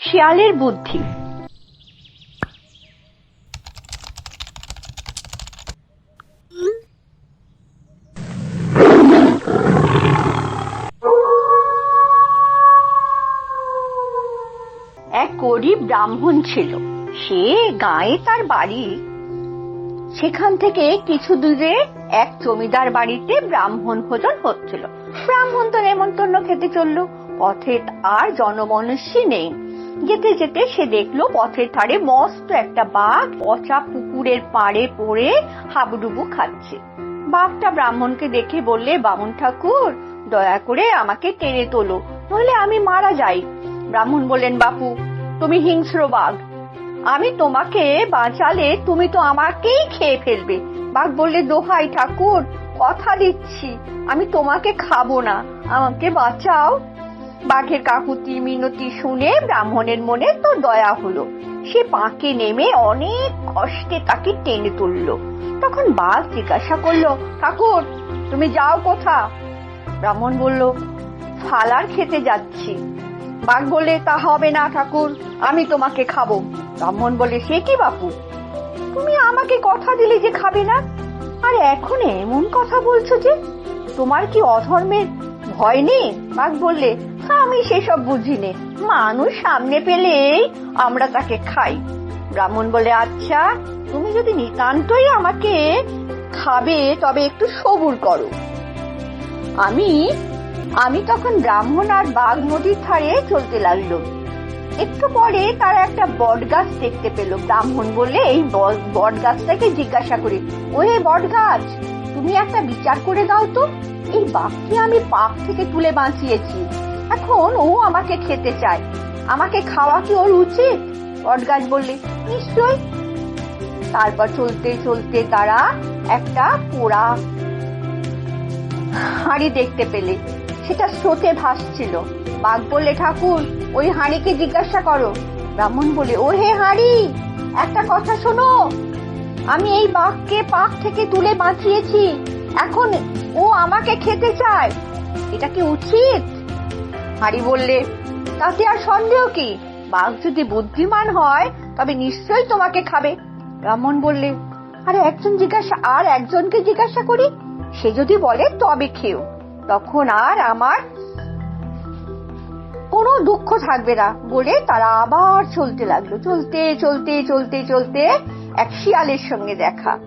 শিয়ালের বুদ্ধি। এক গরিব ব্রাহ্মণ ছিল। সে গায়ে তার বাড়ি। সেখান থেকে কিছু দূরে এক জমিদার বাড়িতে ব্রাহ্মণ ভোজন হচ্ছিল। ব্রাহ্মণ তো নেমন্তন্ন খেতে চলল। পথে আর জনমনস্যই নেই। যেতে যেতে সে দেখল পথের ধারে মস্ত একটা বাঘ পচা পুকুরের পাড়ে পড়ে হাবুডুবু খাচ্ছে। বাঘটা ব্রাহ্মণকে দেখে বললে, বামুন ঠাকুর, দয়া করে আমাকে টেনে তোলো, নইলে আমি মারা যাই। ব্রাহ্মণ বললেন, বাপু, তুমি হিংস্র বাঘ। আমি তোমাকে বাঁচালে তুমি তো আমাকেই খেয়ে ফেলবে। বাঘ বললে, দোহাই ঠাকুর, কথা দিচ্ছি, আমি তোমাকে খাব না, আমাকে বাঁচাও। বাঘের কাকুতি মিনতি শুনে ব্রাহ্মণের মনে তো দয়া হলো। সে পাঁকে নেমে অনেক কষ্টে তাকে টেনে তুললো। তখন বাঘ জিজ্ঞাসা করল, ঠাকুর, তুমি যাও কোথা ব্রাহ্মণ বলল, ফালার খেতে যাচ্ছি। বাঘ বলে তা হবে না ঠাকুর, আমি তোমাকে খাব। ব্রাহ্মণ বলে সে কি বাপু? তুমি আমাকে কথা দিলে যে খাবে না? আর এখন এমন কথা বলছো যে, তোমার কি অধর্মের ভয় নেই? বাঘ বললে আমি সেসব বুঝি নে মানুষ সামনে পেলেই আমরা তাকে খাই। ব্রাহ্মণ বলে আচ্ছা তুমি যদি নিতান্তই আমাকে খাবে, তবে একটু সবুর করো। আমি আমি তখন ব্রাহ্মণ আর বাঘ নদীর ধারে চলতে লাগল। একটু পরে তারা একটা বট গাছ দেখতে পেল। ব্রাহ্মণ বলে, এই বট গাছটাকে জিজ্ঞাসা করি, ওহে বট গাছ তুমি একটা বিচার করে দাও তো। এই বাঘকে আমি পাক থেকে তুলে বাঁচিয়েছি। এখন ও আমাকে খেতে চায়। আমাকে খাওয়া কি ওর উচিত? বট গাছ বললে নিশ্চয় তারপর চলতে চলতে তারা একটা পোড়া হাঁড়ি দেখতে পেলে। সেটা স্রোতে ভাসছিল। বাঘ বললে, ঠাকুর, ওই হাঁড়িকে জিজ্ঞাসা করো। ব্রাহ্মণ বলে ও হে হাঁড়ি, একটা কথা শোনো। আমি এই বাঘকে পাক থেকে তুলে বাঁচিয়েছি। এখন ও আমাকে খেতে চায়। এটা কি উচিত? হাঁড়ি বললে, তাতে আর সন্দেহ কি? বাঘ যদি বুদ্ধিমান হয়, তবে নিশ্চয়ই তোমাকে খাবে। ব্রাহ্মণ বললে, আরে একজন জিজ্ঞাসা, আর একজনকে জিজ্ঞাসা করি? সে যদি বলে, তবে খেও। তখন আর আমার কোনো দুঃখ থাকবে না। বলে তারা আবার চলতে লাগল। চলতে চলতে চলতে চলতে এক শিয়ালের সঙ্গে দেখা।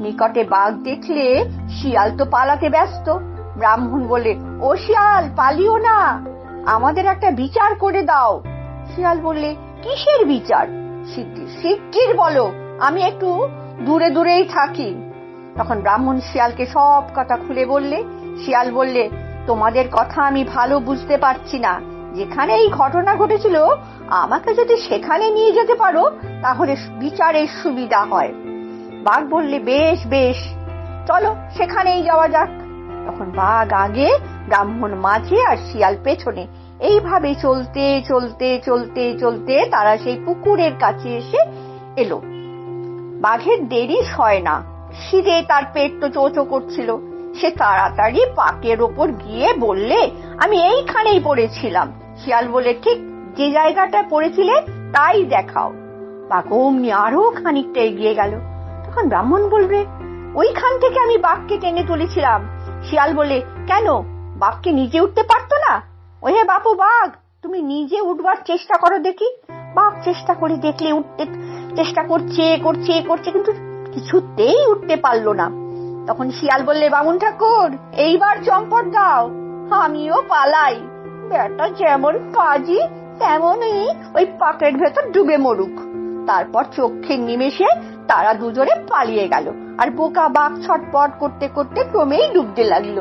নিকটে বাঘ দেখলে শিয়াল তো পালাতে ব্যস্ত। ব্রাহ্মণ বলে, ও শিয়াল, পালিও না। আমাদের একটা বিচার করে দাও। শিয়াল বললে, কিসের বিচার? শিগগির বলো, আমি একটু দূরে দূরেই থাকি। তখন ব্রাহ্মণ শিয়ালকে সব কথা খুলে বললে। শিয়াল বললে, তোমাদের কথা আমি ভালো বুঝতে পারছি না। যেখানে এই ঘটনা ঘটেছিল, আমাকে যদি সেখানে নিয়ে যেতে পারো, তাহলে বিচারের সুবিধা হয়। বাঘ বললে, বেশ বেশ, চলো সেখানেই যাওয়া যাক। তখন বাঘ আগে ব্রাহ্মণ মাঝে আর শিয়াল পেছনে। এইভাবে চলতে চলতে চলতে চলতে তারা সেই পুকুরের কাছে এসে এলো। বাঘের দেরি হয় না। খিদে তার পেট তো চোচো করছিল। সে তাড়াতাড়ি পাকের ওপর গিয়ে বললে, আমি এইখানেই পড়েছিলাম। শিয়াল বলে, ঠিক যে জায়গাটা পড়েছিলে তাই দেখাও। বাঘ অমনি আরও খানিকটা এগিয়ে গেল। তখন ব্রাহ্মণ বলবে, ওইখান থেকে আমি বাঘকে টেনে তুলেছিলাম। শিয়াল বলে, কেন? বাঘকে নিজে উঠতে পারতো না? ওহে বাপু বাঘ, তুমি নিজে উঠবার চেষ্টা করো দেখি। বাঘ চেষ্টা করে দেখলে উঠতে, চেষ্টা করছে করছে করছে, কিন্তু কিছুতেই উঠতে পারল না। তখন শিয়াল বললে, বামুন ঠাকুর, এইবার চম্পট দাও, আমিও পালাই। বেটা যেমন কাজী, তেমনই ওই পাকের ভেতর ডুবে মরুক। তারপর চোখের নিমেষে তারা দুজনে পালিয়ে গেল। আর বোকা বাঘ ছটপট করতে করতে ক্রমেই ডুবতে লাগল।